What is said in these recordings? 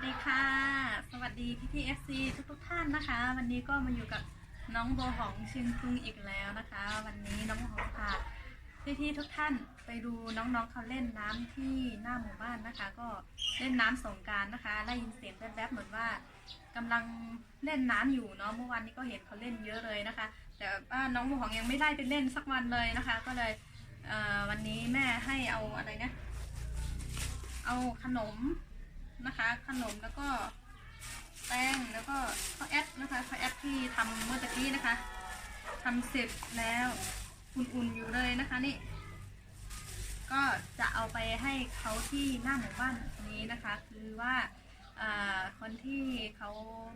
สดีค่ะ สวัสดีพี่พีเอฟซีทุกทุกท่านนะคะ วันนี้ก็มาอยู่กับน้องโบหองชินคุงอีกแล้วนะคะ วันนี้น้องโบหองพาพี่พี่ทุกท่านไปดูน้องๆเขาเล่นน้ำที่หน้าหมู่บ้านนะคะ ก็เล่นน้ำสงการนะคะได้ยินเสียงแวบๆเหมือนว่ากำลังเล่นน้ำอยู่เนาะเมื่อวานนี้ก็เห็นเขาเล่นเยอะเลยนะคะ แต่ว่าน้องโบหองยังไม่ได้ไปเล่นสักวันเลยนะคะ ก็เลยเวันนี้แม่ให้เอาอะไรนะเอาขนม นะคะ ขนมแล้วก็แป้งแล้วก็ข้าวแอปนะคะข้าวแอปที่ทำเมื่อตะกี้นะคะทำเสร็จแล้วอุ่นๆอยู่เลยนะคะนี่ ก็จะเอาไปให้เขาที่หน้าหมู่บ้านนี้นะคะ คือว่าคนที่เขา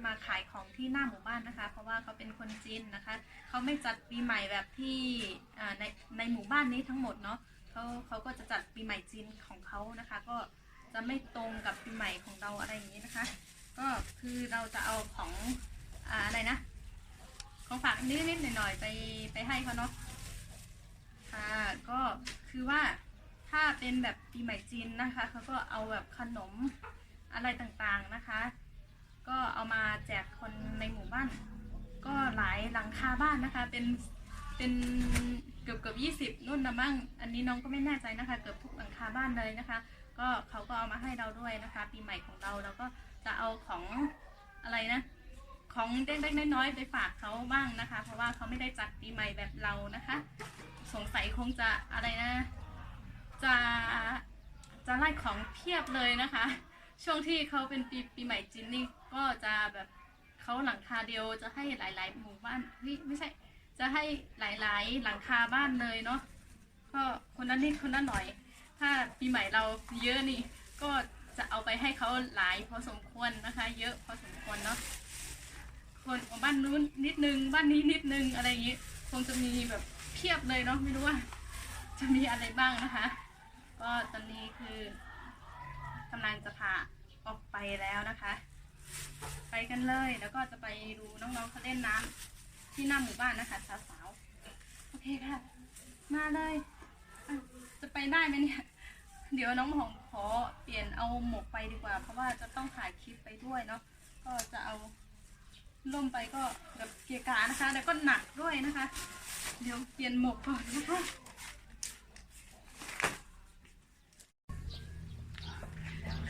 มาขายของที่หน้าหมู่บ้านนะคะ เพราะว่าเขาเป็นคนจีนนะคะเขาไม่จัดปีใหม่แบบที่ในในหมู่บ้านนี้ทั้งหมดเนาะเขาเขาก็จะจัดปีใหม่จีนของเขานะคะ ก็ จะไม่ตรงกับปีใหม่ของเราอะไรอย่างนี้นะคะ ก็คือเราจะเอาของอ่าอะไรนะ ของฝากนิดๆหน่อยๆไปไปให้เขาเนาะค่ะก็คือว่าถ้าเป็นแบบปีใหม่จีนนะคะเขาก็เอาแบบขนมอะไรต่างๆนะคะ ก็เอามาแจกคนในหมู่บ้าน ก็หลายหลังคาบ้านนะคะ เป็นเป็นเกือบเกือบยี่สิบรุ่นนะบ้างอันนี้น้องก็ไม่แน่ใจนะคะ เกือบทุกหลังคาบ้านเลยนะคะ ก็เขาก็เอามาให้เราด้วยนะคะ ปีใหม่ของเราเราก็จะเอาของอะไรนะ ของเล็กๆน้อยๆไปฝากเขาบ้างนะคะ เพราะว่าเขาไม่ได้จัดปีใหม่แบบเรานะคะ สงสัยคงจะอะไรนะ จะจะไล่ของเพียบเลยนะคะ ช่วงที่เขาเป็นปีปีใหม่จีนนี่ก็จะแบบเขาหลังคาเดียวจะให้หลาย ๆ หมู่บ้านเฮ้ยไม่ใช่จะให้หลาย ๆ หลังคาบ้านเลยเนาะก็คนนั้นนิดคนนั้นหน่อย ถ้าปีใหม่เราเยอะนี่ ก็จะเอาไปให้เขาหลายพอสมควรนะคะ เยอะพอสมควรเนาะคนบ้านนู้นนิดนึงบ้านนี้นิดนึงอะไรอย่างงี้คงจะมีแบบเพียบเลยเนาะไม่รู้ว่า จะมีอะไรบ้างนะคะ ก็ตอนนี้คือกำลังจะพาออกไปแล้วนะคะ ไปกันเลยแล้วก็จะไปดูน้องๆเขาเล่นน้ำที่หน้าหมู่บ้านนะคะสาวๆโอเคค่ะ มาเลยะจะไปได้ไหมเนี่ย เดี๋ยวน้องหอมขอเปลี่ยนเอาหมวกไปดีกว่า เพราะว่าจะต้องถ่ายคลิปไปด้วยเนาะก็จะเอาล่มไปก็แบบเกียกานะคะ แล้วก็หนักด้วยนะคะ เดี๋ยวเปลี่ยนหมวกก่อนนะคะ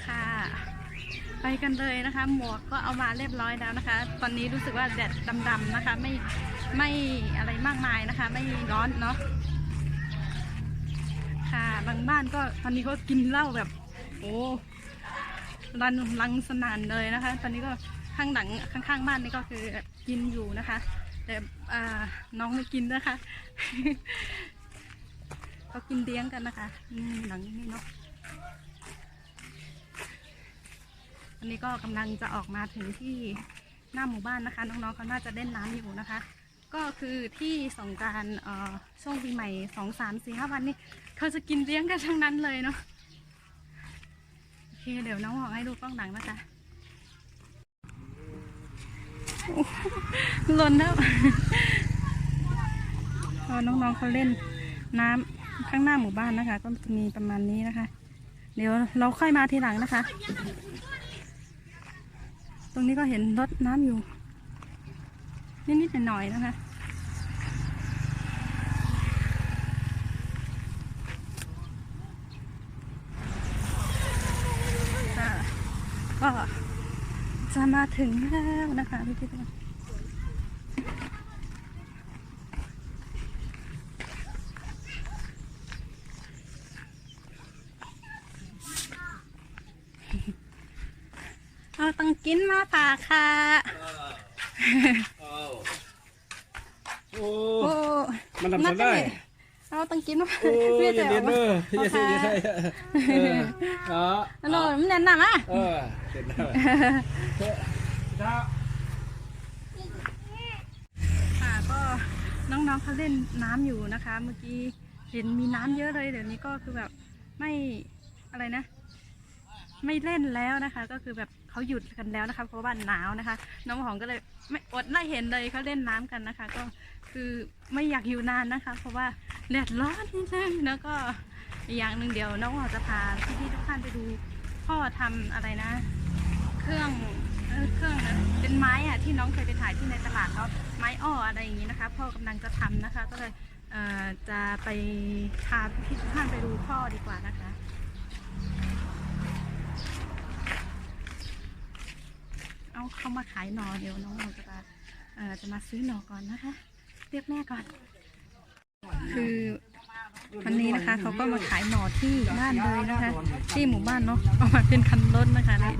ค่ะ ไปกันเลยนะคะ หมวกก็เอามาเรียบร้อยแล้วนะคะ ตอนนี้รู้สึกว่าแดดดำๆนะคะ ไม่ไม่อะไรมากมายนะคะ ไม่ร้อนเนาะ ค่ะ บางบ้านก็ตอนนี้ก็กินเหล้าแบบ โอ้รันลังสนานเลยนะคะ ตอนนี้ก็ข้างหลังข้างๆบ้านนี่ก็คือกินอยู่นะคะ แต่น้องไม่กินนะคะ ก็กินเลี้ยงกันนะคะนี่หลังนี้เนาะอันนี้ก็กำลังจะออกมาถึงที่หน้าหมู่บ้านนะคะ น้องๆเขาน่าจะเล่นน้ำอยู่นะคะ ก็คือที่สงการช่วงปีใหม่สองสามสี่ห้าวันนี้เขาจะกินเลี้ยงกันทั้งนั้นเลยเนาะโอเคเดี๋ยวน้องหองให้ดูกล้องหลังนะคะหล่นแล้วพอน้องๆเขาเล่นน้ำข้างหน้าหมู่บ้านนะคะ ก็จะมีประมาณนี้นะคะ เดี๋ยวเราค่อยมาทีหลังนะคะ ตรงนี้ก็เห็นรถน้ำอยู่ นิดๆหน่อยๆนะคะก็จะมาถึงแล้วนะคะพี่พี่เอาตังกินมาฝากค่ะ อ้โอ้มันทำกันได้ เอาตังกินมาโอ้ยพี่อย่าจะเด็ดเอาเด้อมาอย่าเสียอย่าเสียเอออ๋อฮัลโหลมันแน่นหนาอะเออเด็ดได้ถ้าค่ะก็น้องๆเขาเล่นน้ำอยู่นะคะ เมื่อกี้เห็นมีน้ำเยอะเลยเดี๋ยวนี้ก็คือแบบไม่อะไรนะ ไม่เล่นแล้วนะคะ ก็คือแบบ เขาหยุดกันแล้วนะคะเพราะว่าหนาวนะคะ น้องหอมก็เลยไม่อดไม่เห็นเลยเขาเล่นน้ำกันนะคะ ก็คือไม่อยากอยู่นานนะคะ เพราะว่าแดดร้อนนิดนึงแล้วก็อย่างหนึ่งเดี๋ยวน้องหอมจะพาพี่ๆทุกท่านไปดูพ่อทำอะไรนะ เครื่องเครื่องนะเป็นไม้อะที่น้องเคยไปถ่ายที่ในตลาดแล้วไม้อ้ออะไรอย่างนี้นะคะ พ่อกำลังจะทำนะคะ ก็เลยจะไปพาพี่ทุกท่านไปดูพ่อดีกว่านะคะ เอาเข้ามาขายหนอเดี๋ยวน้องเราจะมาเอ่อจะมาซื้อหนอก่อนนะคะ เรียกแม่ก่อน คือวันนี้นะคะเขาก็มาขายหน่อที่บ้านเลยนะคะ ที่หมู่บ้านเนาะเอามาเป็นคันรถนะคะนี่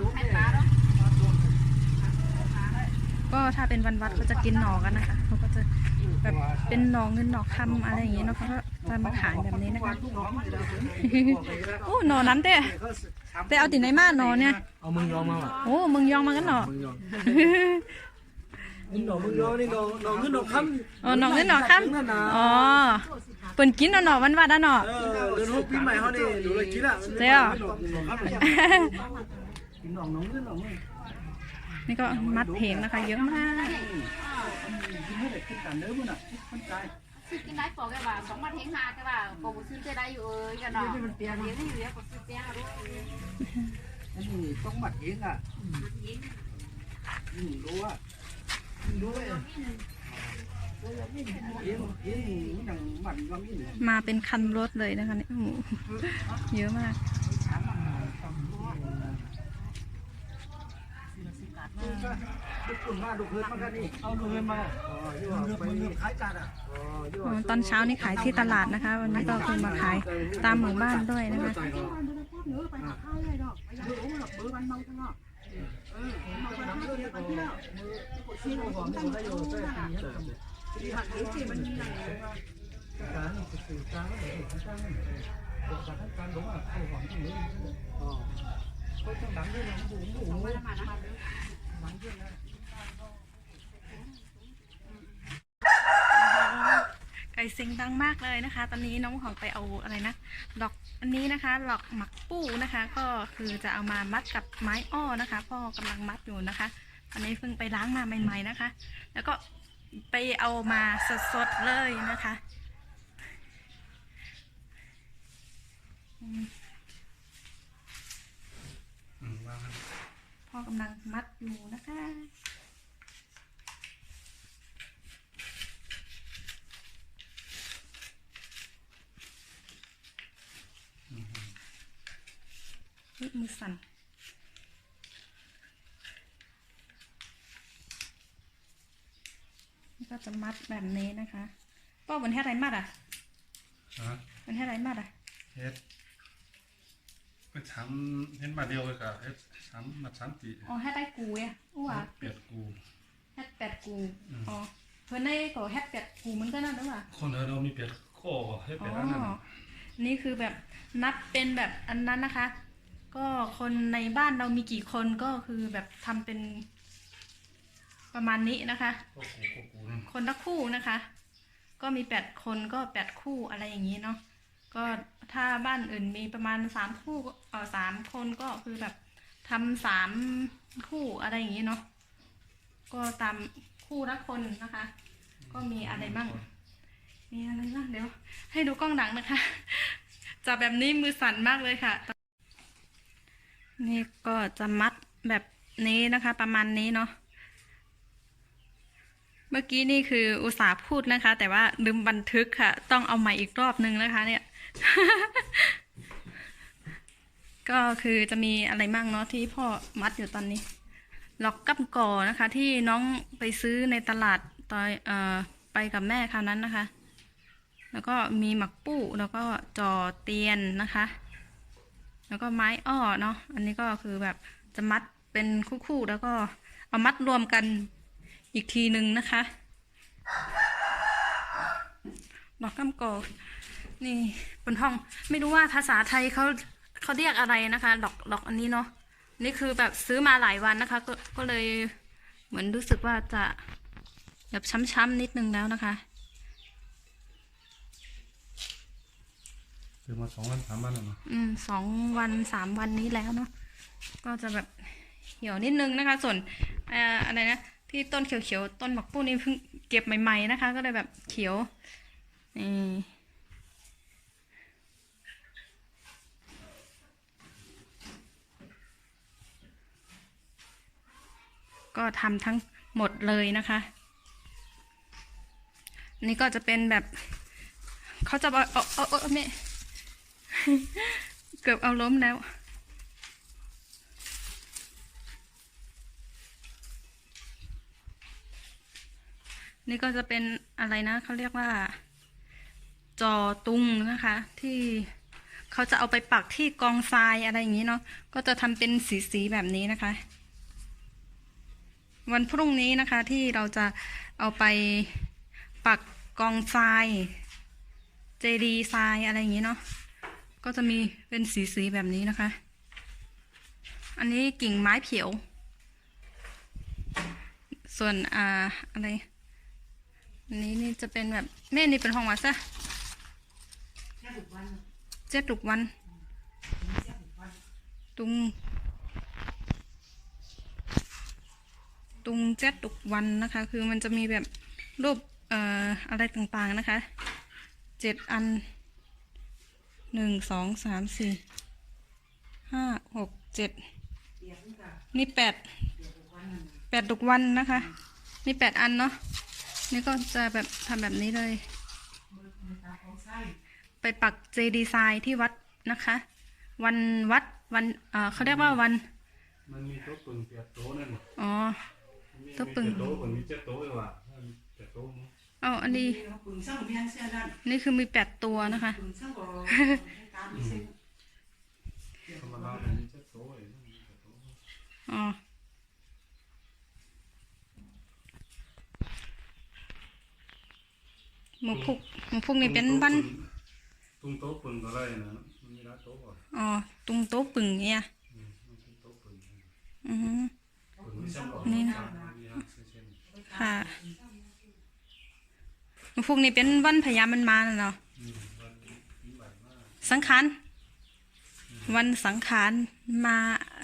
ก็ถ้าเป็นวันวัดเขาจะกินหน่อกันนะคะเขาก็จะ แบบเป็นหน่อเงินหน่อคำอะไรอย่างเงี้ยเนาะเขาก็จะมาขายแบบนี้นะคะ โอ้หน่อนั้นเต้เต้เอาติไหนมาหน่อเนี่ย เอามึงยอมมาว่ะโอ้มึงยองมากันหน่อมึงยอมนี่หนอมึงยอมนี่หนอหนอเงินหนอคำอ๋อหน่อเงินหน่อคำอ๋อเปิ่นกินหน่อหน่อวันวัดอะหน่อเออเดือนหกปีใหม่เขานี่ดูเลยคิดอะเจ้ากินหนองน้องเงินหนองมึงนี่ก็มัดเพลงนะคะ เยอะมาก กินไม่ได้ขึ้นกันเด้อมึงอะมันใจซื้อกินได้ปอกแกว่าสองมาเทงหาแกว่าโกบุซื้อจะได้อยู่เอ้ยกันเนาะเดี๋ยวนี่อยู่เดี๋ยวก็ซื้อเปียกรู้อันนี้ต้องหมัดเองอะบัดเองอืมรู้อะรู้เลยเองเองอย่ามาเป็นคันรถเลยนะคะเนี่ยโอ้โหเยอะมาก ดูคุณมาดูเพื่อนมากันนี่เอาดูเพื่อนมาอ๋อยู่ไปขายกันอะอ๋ออยู่อ๋อตอนเช้านี่ขายที่ตลาดนะคะ วันนี้ก็คือมาขายตามหมู่บ้านด้วยนะคะ เสียงดังมากเลยนะคะ ตอนนี้น้องของไปเอาอะไรนะดอกอันนี้นะคะหลอกหมักปูนะคะ ก็คือจะเอามามัดกับไม้อ้อนะคะ พ่อกำลังมัดอยู่นะคะอันนี้เพิ่งไปล้างมาใหม่ ๆนะคะ แล้วก็ไปเอามาสดๆเลยนะคะอืมพ่อกำลังมัดอยู่นะคะ มือสั่นนี่ก็จะมัดแบบนี้นะคะป้อมันแค่ไรมัดอะฮะมันแค่ไรมัดอะเฮ็ดไปทำเฮ็ดมาเดียวเลยกับเฮ็ดสามมาสามปีอ๋อแค่ได้กูอะอ้วเปียดกูแฮดแปดกูอ๋อเพื่อนได้ก็แฮดแปดกูเหมือนกันนะหรือเปล่าคนเฮาเรามีเปียดข้อเฮ็ดอ๋เปียดอันนั้นอน่ะนี่คือแบบนับเป็นแบบอันนั้นนะคะ ก็คนในบ้านเรามีกี่คนก็คือแบบทำเป็นประมาณนี้นะคะข้อกูข้อกูนั่นคนละคู่นะคะ ก็มีแปดคนก็แปดคู่อะไรอย่างนี้เนาะก็ถ้าบ้านอื่นมีประมาณสามคู่ก็เออสามคนก็คือแบบทำสามคู่อะไรอย่างนี้เนาะก็ตามคู่ละคนนะคะ ก็มีอะไรบ้างมีอะไรบ้างเดี๋ยว ให้ดูกล้องหลังนะคะจับแบบนี้มือสั่นมากเลยค่ะ นี่ก็จะมัดแบบนี้นะคะ ประมาณนี้เนาะเมื่อกี้นี่คืออุตส่าห์พูดนะคะ แต่ว่าลืมบันทึกค่ะ ต้องเอาใหม่อีกรอบนึงนะคะ เนี่ย ก็คือจะมีอะไรมั่งเนาะที่พ่อมัดอยู่ตอนนี้ล็อกกับก่อนะคะ ที่น้องไปซื้อในตลาดตอนเอ่อไปกับแม่คราวนั้นนะคะ แล้วก็มีหมักปู้แล้วก็จอเตียนนะคะ แล้วก็ไม้อ้อเนาะอันนี้ก็คือแบบจะมัดเป็นคู่ๆแล้วก็เอามัดรวมกันอีกทีหนึ่งนะคะดอกกำกอนี่บนห้องไม่รู้ว่าภาษาไทยเขาเขาเรียกอะไรนะคะ ดอกดอกอันนี้เนาะนี่คือแบบซื้อมาหลายวันนะคะ ก็ก็เลยเหมือนรู้สึกว่าจะแบบช้ำๆนิดนึงแล้วนะคะ คือมาสองวันสามวันแล้วเนาะอืมสองวันสามวันนี้แล้วเนาะก็จะแบบเหี่ยวนิดนึงนะคะ ส่วนเอ่ออะไรนะที่ต้นเขียวๆต้นหมักปูนี่เพิ่งเก็บใหม่ ๆนะคะ ก็เลยแบบเขียวนี่ก็ทำทั้งหมดเลยนะคะ นี่ก็จะเป็นแบบเขาจะเอาเอาเอาเอาแม่ เกือบเอาล้มแล้ว นี่ก็จะเป็นอะไรนะเขาเรียกว่า จอตุงนะคะ ที่เขาจะเอาไปปักที่กองทรายอะไรอย่างนี้เนาะก็จะทำเป็นสีๆแบบนี้นะคะ วันพรุ่งนี้นะคะที่เราจะเอาไปปักกองทราย เจดีทรายอะไรอย่างนี้เนาะ ก็จะมีเป็นสีๆแบบนี้นะคะ อันนี้กิ่งไม้เขียว ส่วนอ่าอะไร อันนี้นี่จะเป็นแบบแม่นี่เป็นห้องวัดซะเจ็ดตุกวัน ตุง ตุงเจ็ดตุกวันนะคะ คือมันจะมีแบบรูปเอ่ออะไรต่างๆนะคะ เจ็ดอัน หนึ่งสองสามสี่ห้าหกเจ็ดนี่แปดแปดตุกวันนะคะ นี่แปดอันเนาะนี่ก็จะแบบทำแบบนี้เลย ไปปักเจดีไซน์ที่วัดนะคะ วันวัดวันเอ่อเขาเรียกว่าวันมันมีโต๊ะปึงเปียกโต๊ะนั่นน่ะอ๋อมีโต๊ะปึงมีเจ็ดโต๊ะปึงมีเจ็ดโต๊ะเลยว่ะเจ็ดโต๊ะมั้ง เอาอันนี้ นี่คือมีแปดตัวนะคะธรรมดามันมีเจ็ดโต๊ะเองมีเจ็ดโต๊ะอ๋อหมูพุกหมูพุกนี่เป็นวันตุ้งโต๊ะปึงอะไรนะมันมีร้านโต๊ะอะอ๋อตุงโต๊ะปึ่งเนี่ยอืมมันเป็นโต๊ะปึงอือฮึปึงมีช่างก่อนนี่นะมีร้านเส้นค่ะ พุกนี่เป็นวันพญามันมาเนาะสังขารวันสังขารมา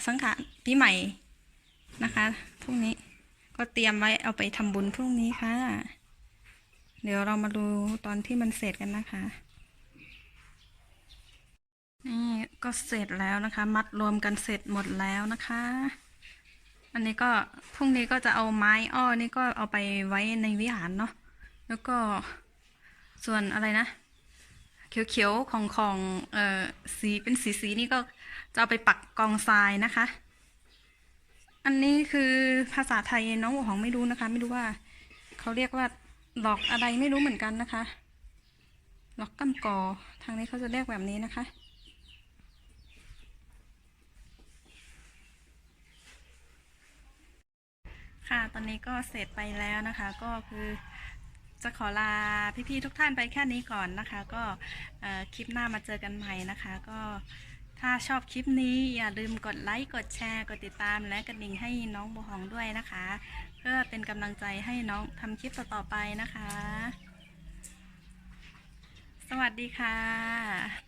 สังขารปีใหม่นะคะพรุ่งนี้ก็เตรียมไว้เอาไปทำบุญพรุ่งนี้ค่ะ เดี๋ยวเรามาดูตอนที่มันเสร็จกันนะคะนี่ก็เสร็จแล้วนะคะ มัดรวมกันเสร็จหมดแล้วนะคะ อันนี้ก็พรุ่งนี้ก็จะเอาไม้อ้อนี่ก็เอาไปไว้ในวิหารเนาะ แล้วก็ส่วนอะไรนะ เขียวๆของของเอ่อสีเป็นสีสีๆนี่ก็จะเอาไปปักกองทรายนะคะ อันนี้คือภาษาไทยน้องหัวหองไม่รู้นะคะ ไม่รู้ว่าเขาเรียกว่าดอกอะไรไม่รู้เหมือนกันนะคะดอกกำกอทางนี้เขาจะเรียกแบบนี้นะคะค่ะ ตอนนี้ก็เสร็จไปแล้วนะคะ ก็คือ จะขอลาพี่ๆทุกท่านไปแค่นี้ก่อนนะคะ ก็คลิปหน้ามาเจอกันใหม่นะคะ ก็ถ้าชอบคลิปนี้อย่าลืมกดไลค์กดแชร์ กดติดตามและกระดิ่งให้น้องบัวหองด้วยนะคะ เพื่อเป็นกำลังใจให้น้องทำคลิปต่อๆไปนะคะ สวัสดีค่ะ